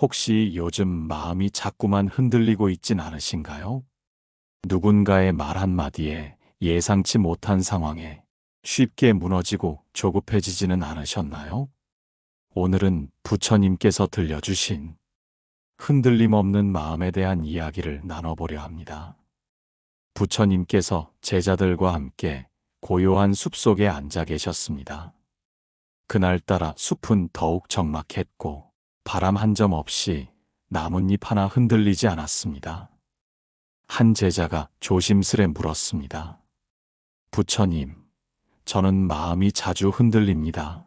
혹시 요즘 마음이 자꾸만 흔들리고 있진 않으신가요? 누군가의 말 한마디에 예상치 못한 상황에 쉽게 무너지고 조급해지지는 않으셨나요? 오늘은 부처님께서 들려주신 흔들림 없는 마음에 대한 이야기를 나눠보려 합니다. 부처님께서 제자들과 함께 고요한 숲 속에 앉아 계셨습니다. 그날따라 숲은 더욱 적막했고 바람 한 점 없이 나뭇잎 하나 흔들리지 않았습니다. 한 제자가 조심스레 물었습니다. 부처님, 저는 마음이 자주 흔들립니다.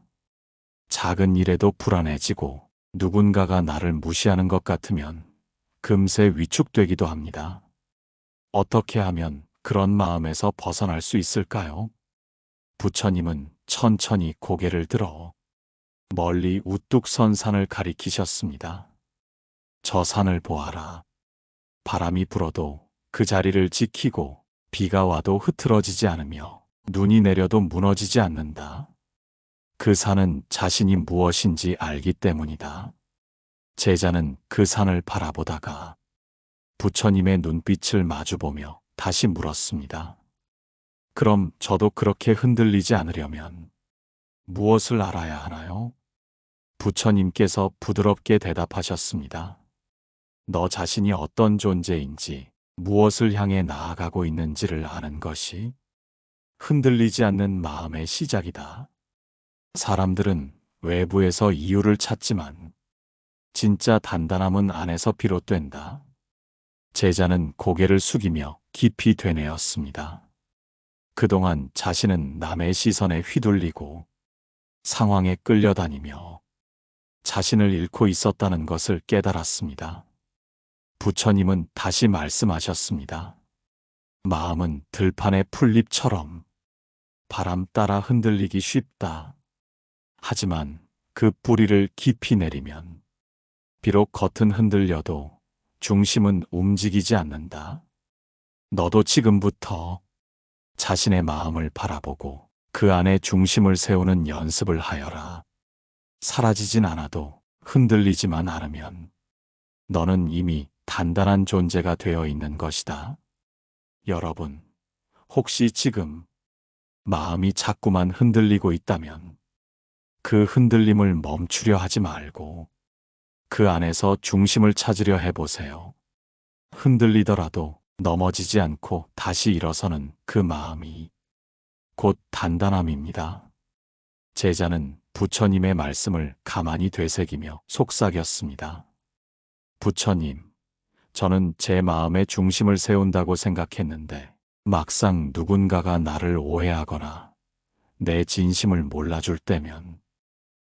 작은 일에도 불안해지고 누군가가 나를 무시하는 것 같으면 금세 위축되기도 합니다. 어떻게 하면 그런 마음에서 벗어날 수 있을까요? 부처님은 천천히 고개를 들어 멀리 우뚝 선 산을 가리키셨습니다. 저 산을 보아라. 바람이 불어도 그 자리를 지키고 비가 와도 흐트러지지 않으며 눈이 내려도 무너지지 않는다. 그 산은 자신이 무엇인지 알기 때문이다. 제자는 그 산을 바라보다가 부처님의 눈빛을 마주보며 다시 물었습니다. 그럼 저도 그렇게 흔들리지 않으려면 무엇을 알아야 하나요? 부처님께서 부드럽게 대답하셨습니다. 너 자신이 어떤 존재인지 무엇을 향해 나아가고 있는지를 아는 것이 흔들리지 않는 마음의 시작이다. 사람들은 외부에서 이유를 찾지만 진짜 단단함은 안에서 비롯된다. 제자는 고개를 숙이며 깊이 되뇌었습니다. 그동안 자신은 남의 시선에 휘둘리고 상황에 끌려다니며 자신을 잃고 있었다는 것을 깨달았습니다. 부처님은 다시 말씀하셨습니다. 마음은 들판의 풀잎처럼 바람 따라 흔들리기 쉽다. 하지만 그 뿌리를 깊이 내리면 비록 겉은 흔들려도 중심은 움직이지 않는다. 너도 지금부터 자신의 마음을 바라보고 그 안에 중심을 세우는 연습을 하여라. 사라지진 않아도 흔들리지만 않으면 너는 이미 단단한 존재가 되어 있는 것이다. 여러분, 혹시 지금 마음이 자꾸만 흔들리고 있다면 그 흔들림을 멈추려 하지 말고 그 안에서 중심을 찾으려 해보세요. 흔들리더라도 넘어지지 않고 다시 일어서는 그 마음이 곧 단단함입니다. 제자는 부처님의 말씀을 가만히 되새기며 속삭였습니다. 부처님, 저는 제 마음의 중심을 세운다고 생각했는데 막상 누군가가 나를 오해하거나 내 진심을 몰라줄 때면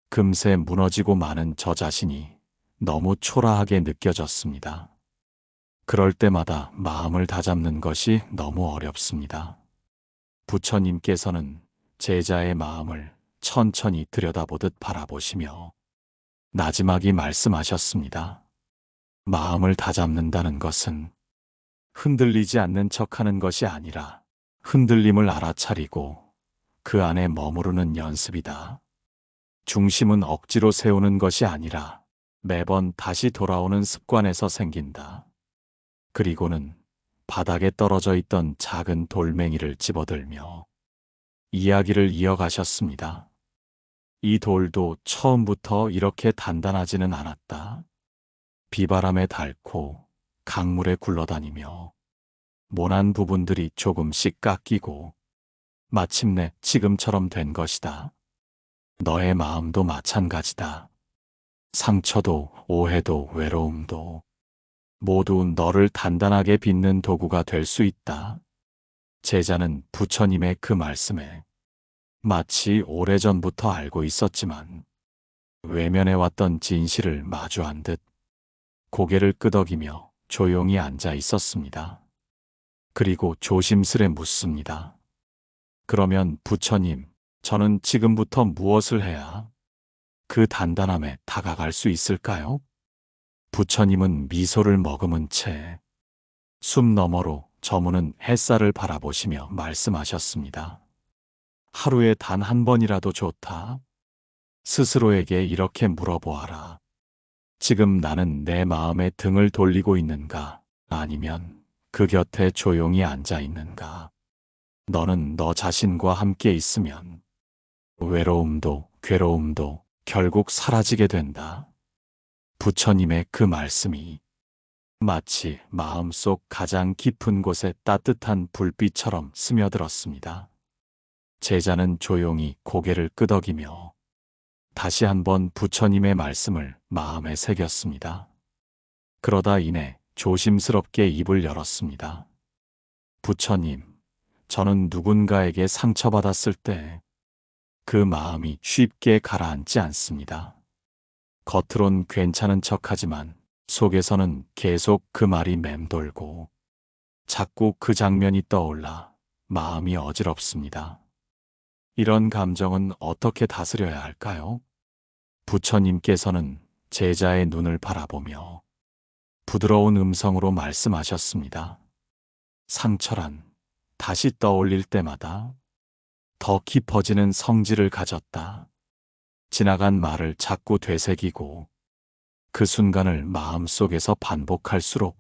금세 무너지고 마는 저 자신이 너무 초라하게 느껴졌습니다. 그럴 때마다 마음을 다잡는 것이 너무 어렵습니다. 부처님께서는 제자의 마음을 천천히 들여다보듯 바라보시며 나지막이 말씀하셨습니다. 마음을 다잡는다는 것은 흔들리지 않는 척하는 것이 아니라 흔들림을 알아차리고 그 안에 머무르는 연습이다. 중심은 억지로 세우는 것이 아니라 매번 다시 돌아오는 습관에서 생긴다. 그리고는 바닥에 떨어져 있던 작은 돌멩이를 집어들며 이야기를 이어가셨습니다. 이 돌도 처음부터 이렇게 단단하지는 않았다. 비바람에 닳고 강물에 굴러다니며 모난 부분들이 조금씩 깎이고 마침내 지금처럼 된 것이다. 너의 마음도 마찬가지다. 상처도 오해도 외로움도 모두 너를 단단하게 빚는 도구가 될 수 있다. 제자는 부처님의 그 말씀에 마치 오래전부터 알고 있었지만 외면해 왔던 진실을 마주한 듯 고개를 끄덕이며 조용히 앉아 있었습니다. 그리고 조심스레 묻습니다. 그러면 부처님, 저는 지금부터 무엇을 해야 그 단단함에 다가갈 수 있을까요? 부처님은 미소를 머금은 채숲 너머로 저무는 햇살을 바라보시며 말씀하셨습니다. 하루에 단 한 번이라도 좋다. 스스로에게 이렇게 물어보아라. 지금 나는 내 마음에 등을 돌리고 있는가? 아니면 그 곁에 조용히 앉아 있는가? 너는 너 자신과 함께 있으면 외로움도 괴로움도 결국 사라지게 된다. 부처님의 그 말씀이 마치 마음속 가장 깊은 곳에 따뜻한 불빛처럼 스며들었습니다. 제자는 조용히 고개를 끄덕이며 다시 한번 부처님의 말씀을 마음에 새겼습니다. 그러다 이내 조심스럽게 입을 열었습니다. 부처님, 저는 누군가에게 상처받았을 때 그 마음이 쉽게 가라앉지 않습니다. 겉으론 괜찮은 척하지만 속에서는 계속 그 말이 맴돌고 자꾸 그 장면이 떠올라 마음이 어지럽습니다. 이런 감정은 어떻게 다스려야 할까요? 부처님께서는 제자의 눈을 바라보며 부드러운 음성으로 말씀하셨습니다. 상처란 다시 떠올릴 때마다 더 깊어지는 성질을 가졌다. 지나간 말을 자꾸 되새기고 그 순간을 마음속에서 반복할수록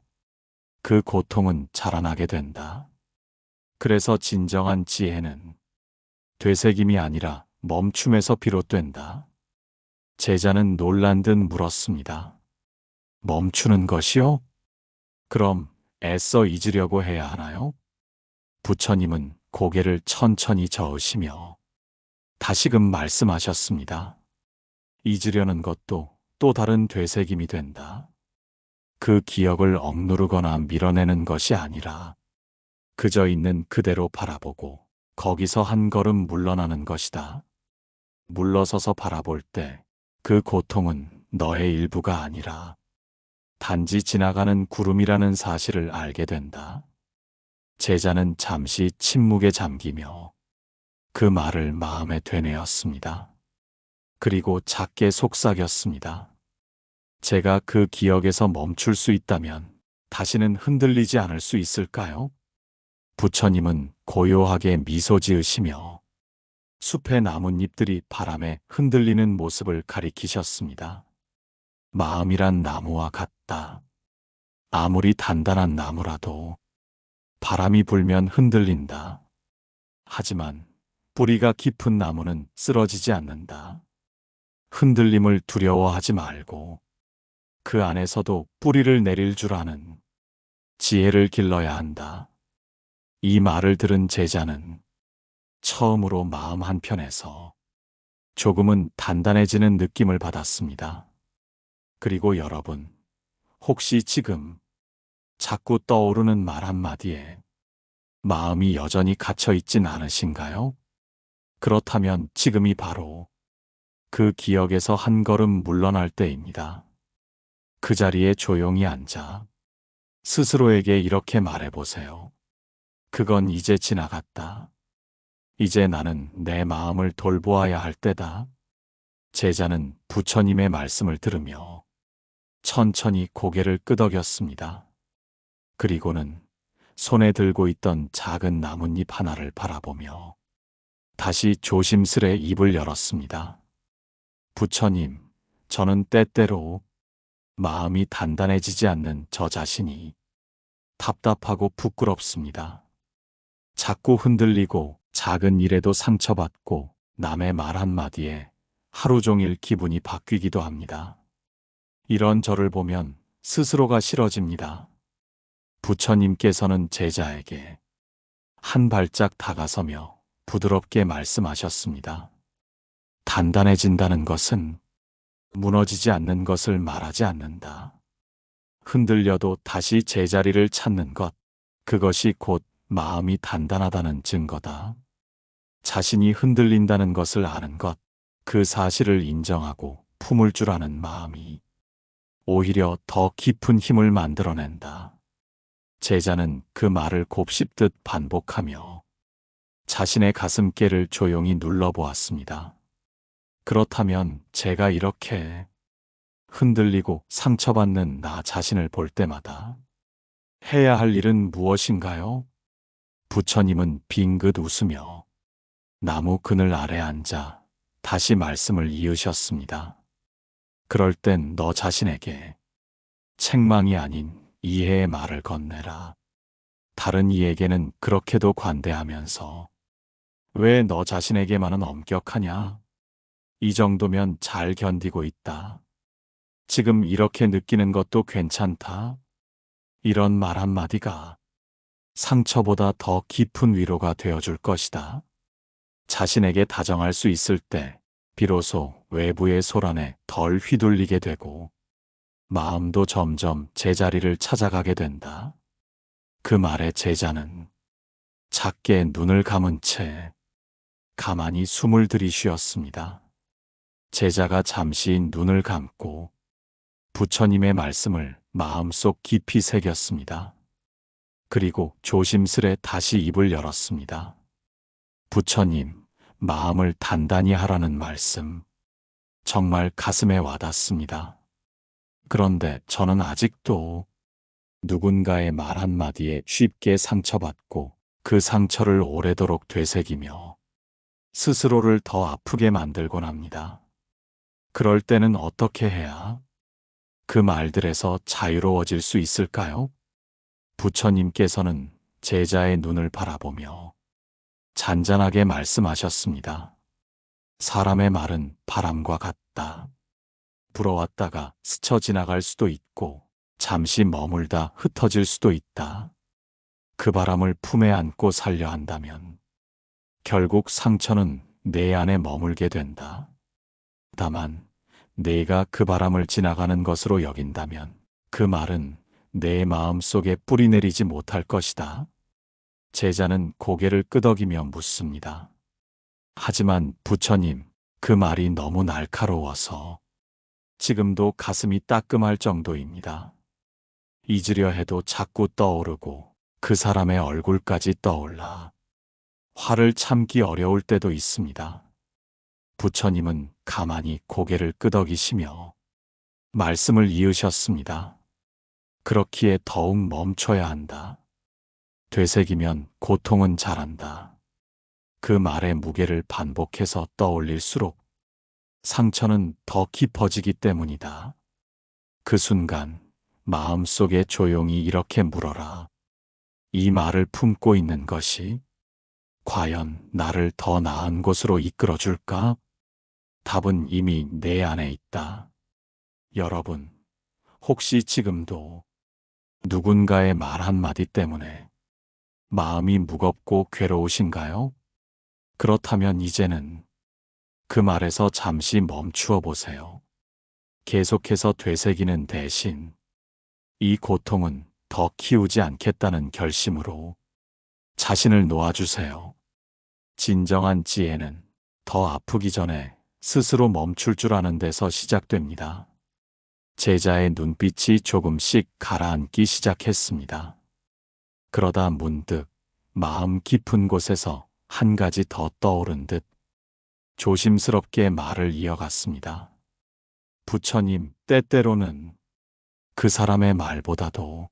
그 고통은 자라나게 된다. 그래서 진정한 지혜는 되새김이 아니라 멈춤에서 비롯된다. 제자는 놀란 듯 물었습니다. 멈추는 것이요? 그럼 애써 잊으려고 해야 하나요? 부처님은 고개를 천천히 저으시며 다시금 말씀하셨습니다. 잊으려는 것도 또 다른 되새김이 된다. 그 기억을 억누르거나 밀어내는 것이 아니라 그저 있는 그대로 바라보고 거기서 한 걸음 물러나는 것이다. 물러서서 바라볼 때 그 고통은 너의 일부가 아니라 단지 지나가는 구름이라는 사실을 알게 된다. 제자는 잠시 침묵에 잠기며 그 말을 마음에 되뇌었습니다. 그리고 작게 속삭였습니다. 제가 그 기억에서 멈출 수 있다면 다시는 흔들리지 않을 수 있을까요? 부처님은 고요하게 미소 지으시며 숲의 나뭇잎들이 바람에 흔들리는 모습을 가리키셨습니다. 마음이란 나무와 같다. 아무리 단단한 나무라도 바람이 불면 흔들린다. 하지만 뿌리가 깊은 나무는 쓰러지지 않는다. 흔들림을 두려워하지 말고 그 안에서도 뿌리를 내릴 줄 아는 지혜를 길러야 한다. 이 말을 들은 제자는 처음으로 마음 한편에서 조금은 단단해지는 느낌을 받았습니다. 그리고 여러분, 혹시 지금 자꾸 떠오르는 말 한마디에 마음이 여전히 갇혀 있진 않으신가요? 그렇다면 지금이 바로 그 기억에서 한 걸음 물러날 때입니다. 그 자리에 조용히 앉아 스스로에게 이렇게 말해보세요. 그건 이제 지나갔다. 이제 나는 내 마음을 돌보아야 할 때다. 제자는 부처님의 말씀을 들으며 천천히 고개를 끄덕였습니다. 그리고는 손에 들고 있던 작은 나뭇잎 하나를 바라보며 다시 조심스레 입을 열었습니다. 부처님, 저는 때때로 마음이 단단해지지 않는 저 자신이 답답하고 부끄럽습니다. 자꾸 흔들리고 작은 일에도 상처받고 남의 말 한마디에 하루 종일 기분이 바뀌기도 합니다. 이런 저를 보면 스스로가 싫어집니다. 부처님께서는 제자에게 한 발짝 다가서며 부드럽게 말씀하셨습니다. 단단해진다는 것은 무너지지 않는 것을 말하지 않는다. 흔들려도 다시 제자리를 찾는 것, 그것이 곧 마음이 단단하다는 증거다. 자신이 흔들린다는 것을 아는 것, 그 사실을 인정하고 품을 줄 아는 마음이 오히려 더 깊은 힘을 만들어낸다. 제자는 그 말을 곱씹듯 반복하며 자신의 가슴께를 조용히 눌러보았습니다. 그렇다면 제가 이렇게 흔들리고 상처받는 나 자신을 볼 때마다 해야 할 일은 무엇인가요? 부처님은 빙긋 웃으며 나무 그늘 아래 앉아 다시 말씀을 이으셨습니다. 그럴 땐 너 자신에게 책망이 아닌 이해의 말을 건네라. 다른 이에게는 그렇게도 관대하면서 왜 너 자신에게만은 엄격하냐? 이 정도면 잘 견디고 있다. 지금 이렇게 느끼는 것도 괜찮다. 이런 말 한마디가 상처보다 더 깊은 위로가 되어줄 것이다. 자신에게 다정할 수 있을 때 비로소 외부의 소란에 덜 휘둘리게 되고 마음도 점점 제자리를 찾아가게 된다. 그 말에 제자는 작게 눈을 감은 채 가만히 숨을 들이쉬었습니다. 제자가 잠시 눈을 감고 부처님의 말씀을 마음속 깊이 새겼습니다. 그리고 조심스레 다시 입을 열었습니다. 부처님, 마음을 단단히 하라는 말씀. 정말 가슴에 와닿습니다. 그런데 저는 아직도 누군가의 말 한마디에 쉽게 상처받고 그 상처를 오래도록 되새기며 스스로를 더 아프게 만들곤 합니다. 그럴 때는 어떻게 해야 그 말들에서 자유로워질 수 있을까요? 부처님께서는 제자의 눈을 바라보며 잔잔하게 말씀하셨습니다. 사람의 말은 바람과 같다. 불어왔다가 스쳐 지나갈 수도 있고 잠시 머물다 흩어질 수도 있다. 그 바람을 품에 안고 살려 한다면 결국 상처는 내 안에 머물게 된다. 다만 내가 그 바람을 지나가는 것으로 여긴다면 그 말은 내 마음 속에 뿌리 내리지 못할 것이다. 제자는 고개를 끄덕이며 묻습니다. 하지만 부처님, 그 말이 너무 날카로워서 지금도 가슴이 따끔할 정도입니다. 잊으려 해도 자꾸 떠오르고 그 사람의 얼굴까지 떠올라 화를 참기 어려울 때도 있습니다. 부처님은 가만히 고개를 끄덕이시며 말씀을 이으셨습니다. 그렇기에 더욱 멈춰야 한다. 되새기면 고통은 자란다. 그 말의 무게를 반복해서 떠올릴수록 상처는 더 깊어지기 때문이다. 그 순간 마음속에 조용히 이렇게 물어라. 이 말을 품고 있는 것이 과연 나를 더 나은 곳으로 이끌어 줄까? 답은 이미 내 안에 있다. 여러분, 혹시 지금도 누군가의 말 한마디 때문에 마음이 무겁고 괴로우신가요? 그렇다면 이제는 그 말에서 잠시 멈추어 보세요. 계속해서 되새기는 대신 이 고통은 더 키우지 않겠다는 결심으로 자신을 놓아주세요. 진정한 지혜는 더 아프기 전에 스스로 멈출 줄 아는 데서 시작됩니다. 제자의 눈빛이 조금씩 가라앉기 시작했습니다. 그러다 문득 마음 깊은 곳에서 한 가지 더 떠오른 듯 조심스럽게 말을 이어갔습니다. 부처님, 때때로는 그 사람의 말보다도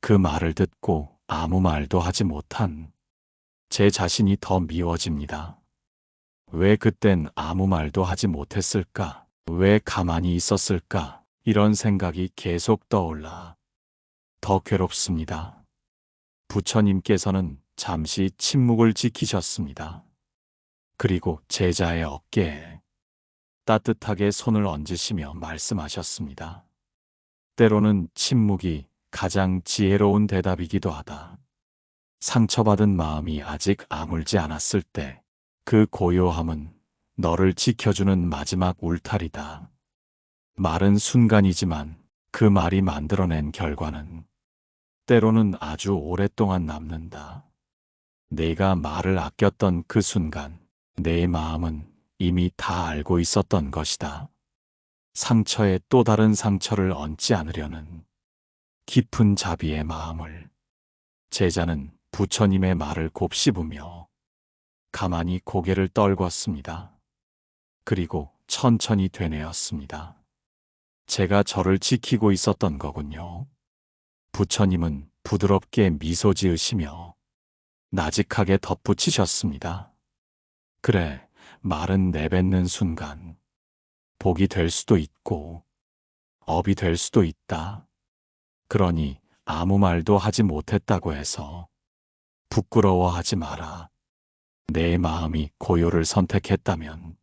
그 말을 듣고 아무 말도 하지 못한 제 자신이 더 미워집니다. 왜 그땐 아무 말도 하지 못했을까? 왜 가만히 있었을까? 이런 생각이 계속 떠올라 더 괴롭습니다. 부처님께서는 잠시 침묵을 지키셨습니다. 그리고 제자의 어깨에 따뜻하게 손을 얹으시며 말씀하셨습니다. 때로는 침묵이 가장 지혜로운 대답이기도 하다. 상처받은 마음이 아직 아물지 않았을 때 그 고요함은 너를 지켜주는 마지막 울타리다. 말은 순간이지만 그 말이 만들어낸 결과는 때로는 아주 오랫동안 남는다. 내가 말을 아꼈던 그 순간 내 마음은 이미 다 알고 있었던 것이다. 상처에 또 다른 상처를 얹지 않으려는 깊은 자비의 마음을 제자는 부처님의 말을 곱씹으며 가만히 고개를 떨궜습니다. 그리고 천천히 되뇌었습니다. 제가 저를 지키고 있었던 거군요. 부처님은 부드럽게 미소 지으시며 나직하게 덧붙이셨습니다. 그래, 말은 내뱉는 순간 복이 될 수도 있고, 업이 될 수도 있다. 그러니 아무 말도 하지 못했다고 해서 부끄러워하지 마라. 내 마음이 고요를 선택했다면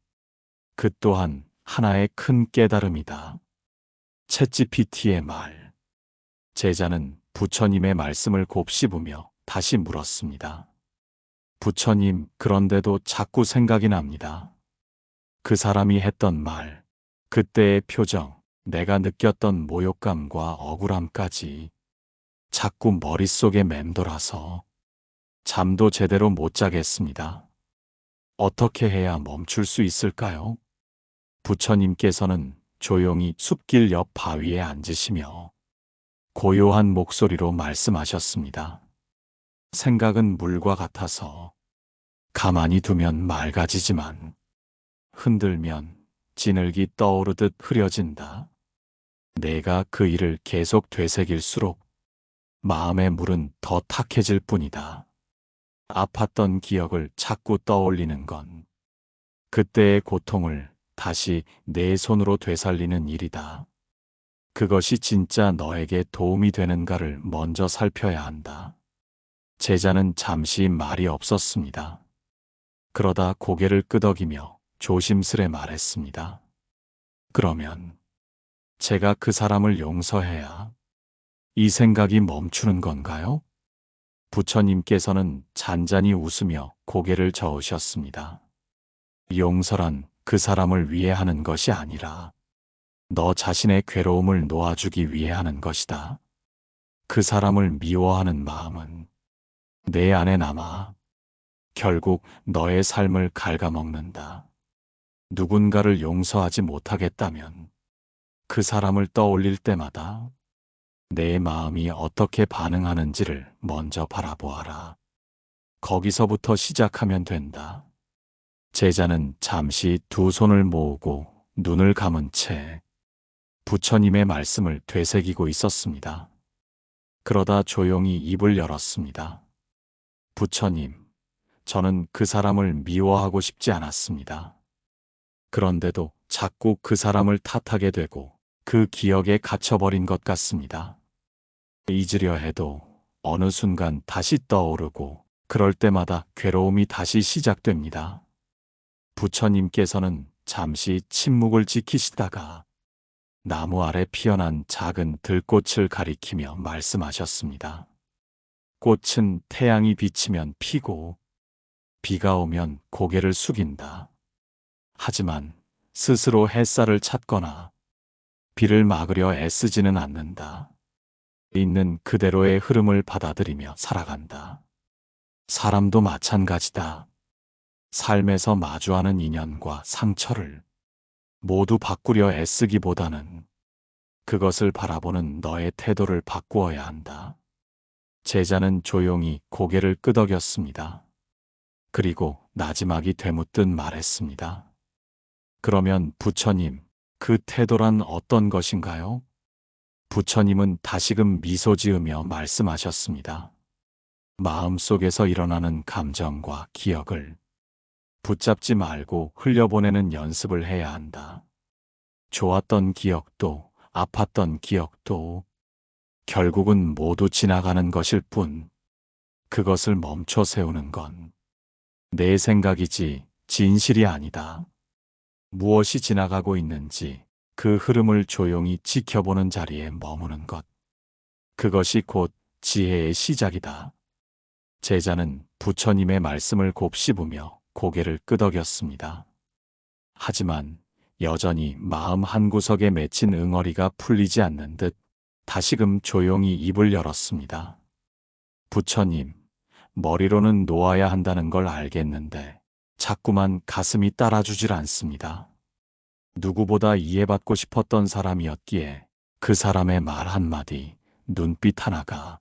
그 또한 하나의 큰 깨달음이다. 챗GPT의 말. 제자는 부처님의 말씀을 곱씹으며 다시 물었습니다. 부처님, 그런데도 자꾸 생각이 납니다. 그 사람이 했던 말, 그때의 표정, 내가 느꼈던 모욕감과 억울함까지 자꾸 머릿속에 맴돌아서 잠도 제대로 못 자겠습니다. 어떻게 해야 멈출 수 있을까요? 부처님께서는 조용히 숲길 옆 바위에 앉으시며 고요한 목소리로 말씀하셨습니다. 생각은 물과 같아서 가만히 두면 맑아지지만 흔들면 진흙이 떠오르듯 흐려진다. 내가 그 일을 계속 되새길수록 마음의 물은 더 탁해질 뿐이다. 아팠던 기억을 자꾸 떠올리는 건 그때의 고통을 다시 내 손으로 되살리는 일이다. 그것이 진짜 너에게 도움이 되는가를 먼저 살펴야 한다. 제자는 잠시 말이 없었습니다. 그러다 고개를 끄덕이며 조심스레 말했습니다. 그러면 제가 그 사람을 용서해야 이 생각이 멈추는 건가요? 부처님께서는 잔잔히 웃으며 고개를 저으셨습니다. 용서란 그 사람을 위해 하는 것이 아니라 너 자신의 괴로움을 놓아주기 위해 하는 것이다. 그 사람을 미워하는 마음은 내 안에 남아 결국 너의 삶을 갉아먹는다. 누군가를 용서하지 못하겠다면 그 사람을 떠올릴 때마다 내 마음이 어떻게 반응하는지를 먼저 바라보아라. 거기서부터 시작하면 된다. 제자는 잠시 두 손을 모으고 눈을 감은 채 부처님의 말씀을 되새기고 있었습니다. 그러다 조용히 입을 열었습니다. 부처님, 저는 그 사람을 미워하고 싶지 않았습니다. 그런데도 자꾸 그 사람을 탓하게 되고 그 기억에 갇혀버린 것 같습니다. 잊으려 해도 어느 순간 다시 떠오르고 그럴 때마다 괴로움이 다시 시작됩니다. 부처님께서는 잠시 침묵을 지키시다가 나무 아래 피어난 작은 들꽃을 가리키며 말씀하셨습니다. 꽃은 태양이 비치면 피고 비가 오면 고개를 숙인다. 하지만 스스로 햇살을 찾거나 비를 막으려 애쓰지는 않는다. 있는 그대로의 흐름을 받아들이며 살아간다. 사람도 마찬가지다. 삶에서 마주하는 인연과 상처를 모두 바꾸려 애쓰기보다는 그것을 바라보는 너의 태도를 바꾸어야 한다. 제자는 조용히 고개를 끄덕였습니다. 그리고 나지막이 되묻듯 말했습니다. 그러면 부처님, 그 태도란 어떤 것인가요? 부처님은 다시금 미소 지으며 말씀하셨습니다. 마음속에서 일어나는 감정과 기억을 붙잡지 말고 흘려보내는 연습을 해야 한다. 좋았던 기억도 아팠던 기억도 결국은 모두 지나가는 것일 뿐 그것을 멈춰 세우는 건 내 생각이지 진실이 아니다. 무엇이 지나가고 있는지 그 흐름을 조용히 지켜보는 자리에 머무는 것. 그것이 곧 지혜의 시작이다. 제자는 부처님의 말씀을 곱씹으며 고개를 끄덕였습니다. 하지만 여전히 마음 한구석에 맺힌 응어리가 풀리지 않는 듯 다시금 조용히 입을 열었습니다. 부처님, 머리로는 놓아야 한다는 걸 알겠는데 자꾸만 가슴이 따라주질 않습니다. 누구보다 이해받고 싶었던 사람이었기에 그 사람의 말 한마디, 눈빛 하나가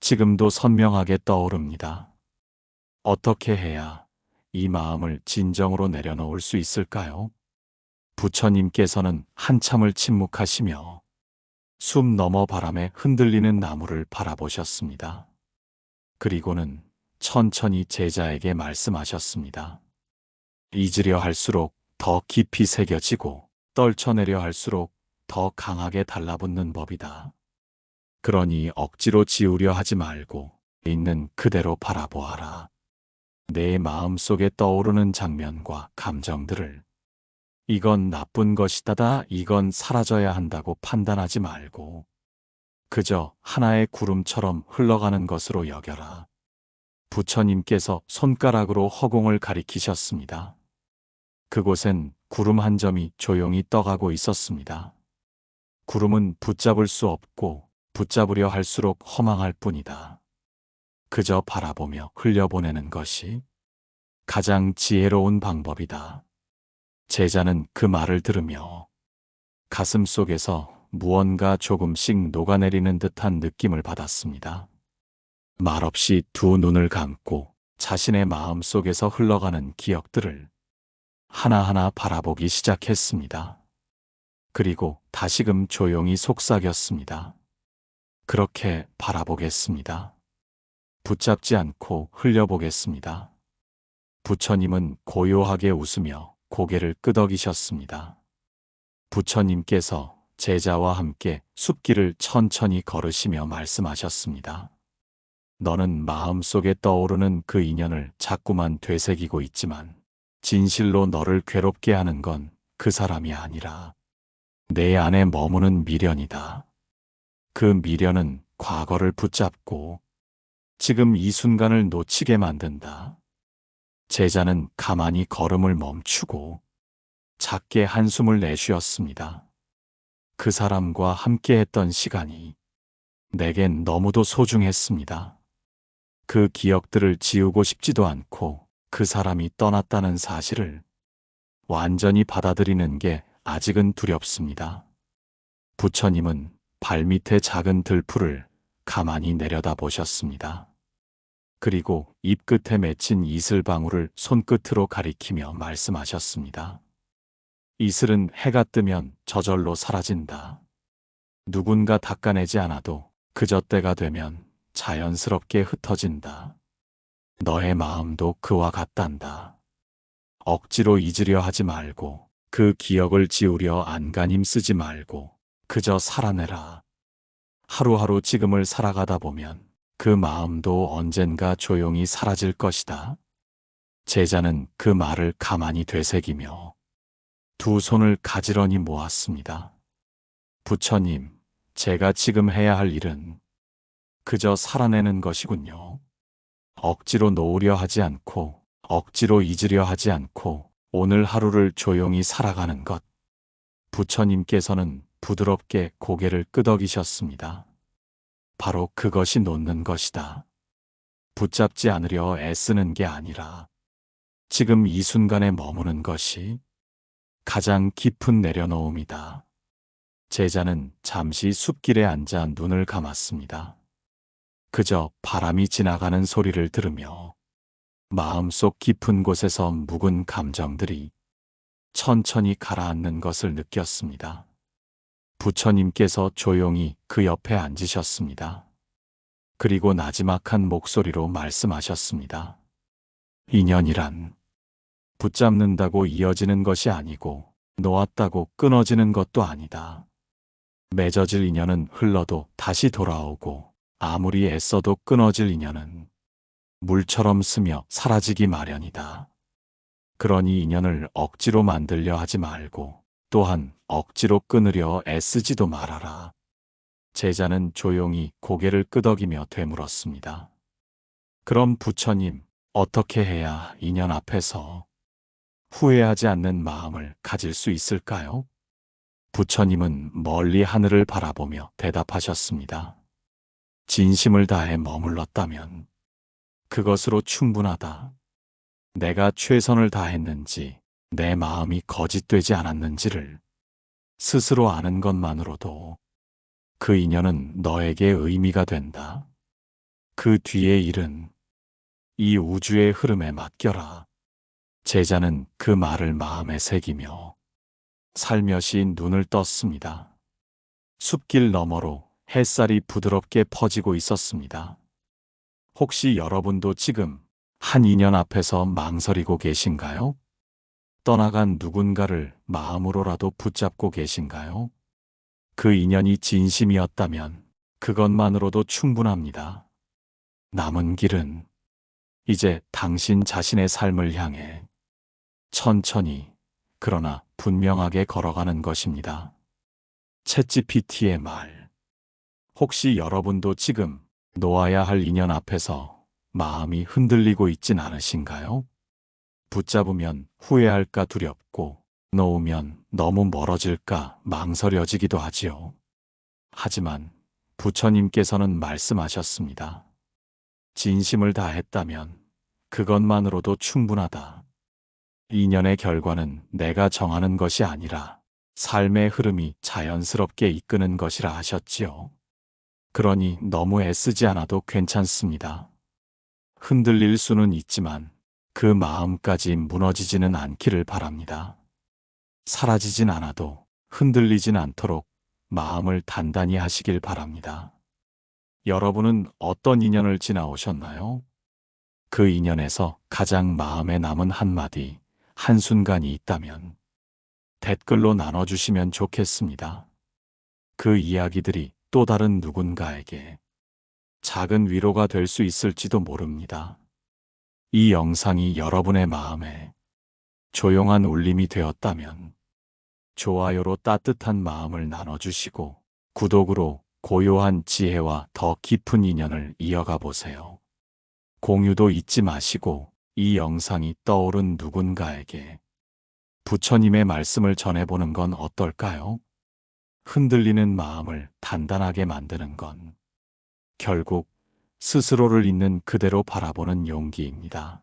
지금도 선명하게 떠오릅니다. 어떻게 해야 이 마음을 진정으로 내려놓을 수 있을까요? 부처님께서는 한참을 침묵하시며 숲 너머 바람에 흔들리는 나무를 바라보셨습니다. 그리고는 천천히 제자에게 말씀하셨습니다. 잊으려 할수록 더 깊이 새겨지고 떨쳐내려 할수록 더 강하게 달라붙는 법이다. 그러니 억지로 지우려 하지 말고 있는 그대로 바라보아라. 내 마음 속에 떠오르는 장면과 감정들을 이건 나쁜 것이다다 이건 사라져야 한다고 판단하지 말고 그저 하나의 구름처럼 흘러가는 것으로 여겨라. 부처님께서 손가락으로 허공을 가리키셨습니다. 그곳엔 구름 한 점이 조용히 떠가고 있었습니다. 구름은 붙잡을 수 없고 붙잡으려 할수록 허망할 뿐이다. 그저 바라보며 흘려보내는 것이 가장 지혜로운 방법이다. 제자는 그 말을 들으며 가슴 속에서 무언가 조금씩 녹아내리는 듯한 느낌을 받았습니다. 말없이 두 눈을 감고 자신의 마음 속에서 흘러가는 기억들을 하나하나 바라보기 시작했습니다. 그리고 다시금 조용히 속삭였습니다. 그렇게 바라보겠습니다. 붙잡지 않고 흘려보겠습니다. 부처님은 고요하게 웃으며 고개를 끄덕이셨습니다. 부처님께서 제자와 함께 숲길을 천천히 걸으시며 말씀하셨습니다. 너는 마음속에 떠오르는 그 인연을 자꾸만 되새기고 있지만 진실로 너를 괴롭게 하는 건 그 사람이 아니라 내 안에 머무는 미련이다. 그 미련은 과거를 붙잡고 지금 이 순간을 놓치게 만든다. 제자는 가만히 걸음을 멈추고 작게 한숨을 내쉬었습니다. 그 사람과 함께 했던 시간이 내겐 너무도 소중했습니다. 그 기억들을 지우고 싶지도 않고 그 사람이 떠났다는 사실을 완전히 받아들이는 게 아직은 두렵습니다. 부처님은 발밑에 작은 들풀을 가만히 내려다 보셨습니다. 그리고 입끝에 맺힌 이슬 방울을 손끝으로 가리키며 말씀하셨습니다. 이슬은 해가 뜨면 저절로 사라진다. 누군가 닦아내지 않아도 그저 때가 되면 자연스럽게 흩어진다. 너의 마음도 그와 같단다. 억지로 잊으려 하지 말고 그 기억을 지우려 안간힘 쓰지 말고 그저 살아내라. 하루하루 지금을 살아가다 보면 그 마음도 언젠가 조용히 사라질 것이다. 제자는 그 말을 가만히 되새기며 두 손을 가지런히 모았습니다. 부처님, 제가 지금 해야 할 일은 그저 살아내는 것이군요. 억지로 놓으려 하지 않고, 억지로 잊으려 하지 않고, 오늘 하루를 조용히 살아가는 것. 부처님께서는 부드럽게 고개를 끄덕이셨습니다. 바로 그것이 놓는 것이다. 붙잡지 않으려 애쓰는 게 아니라 지금 이 순간에 머무는 것이 가장 깊은 내려놓음이다. 제자는 잠시 숲길에 앉아 눈을 감았습니다. 그저 바람이 지나가는 소리를 들으며 마음속 깊은 곳에서 묵은 감정들이 천천히 가라앉는 것을 느꼈습니다. 부처님께서 조용히 그 옆에 앉으셨습니다. 그리고 나지막한 목소리로 말씀하셨습니다. 인연이란 붙잡는다고 이어지는 것이 아니고 놓았다고 끊어지는 것도 아니다. 맺어질 인연은 흘러도 다시 돌아오고 아무리 애써도 끊어질 인연은 물처럼 스며 사라지기 마련이다. 그러니 인연을 억지로 만들려 하지 말고 또한 억지로 끊으려 애쓰지도 말아라. 제자는 조용히 고개를 끄덕이며 되물었습니다. 그럼 부처님, 어떻게 해야 인연 앞에서 후회하지 않는 마음을 가질 수 있을까요? 부처님은 멀리 하늘을 바라보며 대답하셨습니다. 진심을 다해 머물렀다면 그것으로 충분하다. 내가 최선을 다했는지 내 마음이 거짓되지 않았는지를 스스로 아는 것만으로도 그 인연은 너에게 의미가 된다. 그 뒤의 일은 이 우주의 흐름에 맡겨라. 제자는 그 말을 마음에 새기며 살며시 눈을 떴습니다. 숲길 너머로 햇살이 부드럽게 퍼지고 있었습니다. 혹시 여러분도 지금 한 인연 앞에서 망설이고 계신가요? 떠나간 누군가를 마음으로라도 붙잡고 계신가요? 그 인연이 진심이었다면 그것만으로도 충분합니다. 남은 길은 이제 당신 자신의 삶을 향해 천천히 그러나 분명하게 걸어가는 것입니다. 챗GPT의 말. 혹시 여러분도 지금 놓아야 할 인연 앞에서 마음이 흔들리고 있진 않으신가요? 붙잡으면 후회할까 두렵고 놓으면 너무 멀어질까 망설여지기도 하지요. 하지만 부처님께서는 말씀하셨습니다. 진심을 다했다면 그것만으로도 충분하다. 인연의 결과는 내가 정하는 것이 아니라 삶의 흐름이 자연스럽게 이끄는 것이라 하셨지요. 그러니 너무 애쓰지 않아도 괜찮습니다. 흔들릴 수는 있지만 그 마음까지 무너지지는 않기를 바랍니다. 사라지진 않아도 흔들리진 않도록 마음을 단단히 하시길 바랍니다. 여러분은 어떤 인연을 지나오셨나요? 그 인연에서 가장 마음에 남은 한마디, 한순간이 있다면 댓글로 나눠주시면 좋겠습니다. 그 이야기들이 또 다른 누군가에게 작은 위로가 될 수 있을지도 모릅니다. 이 영상이 여러분의 마음에 조용한 울림이 되었다면 좋아요로 따뜻한 마음을 나눠주시고 구독으로 고요한 지혜와 더 깊은 인연을 이어가 보세요. 공유도 잊지 마시고 이 영상이 떠오른 누군가에게 부처님의 말씀을 전해보는 건 어떨까요? 흔들리는 마음을 단단하게 만드는 건 결국 스스로를 있는 그대로 바라보는 용기입니다.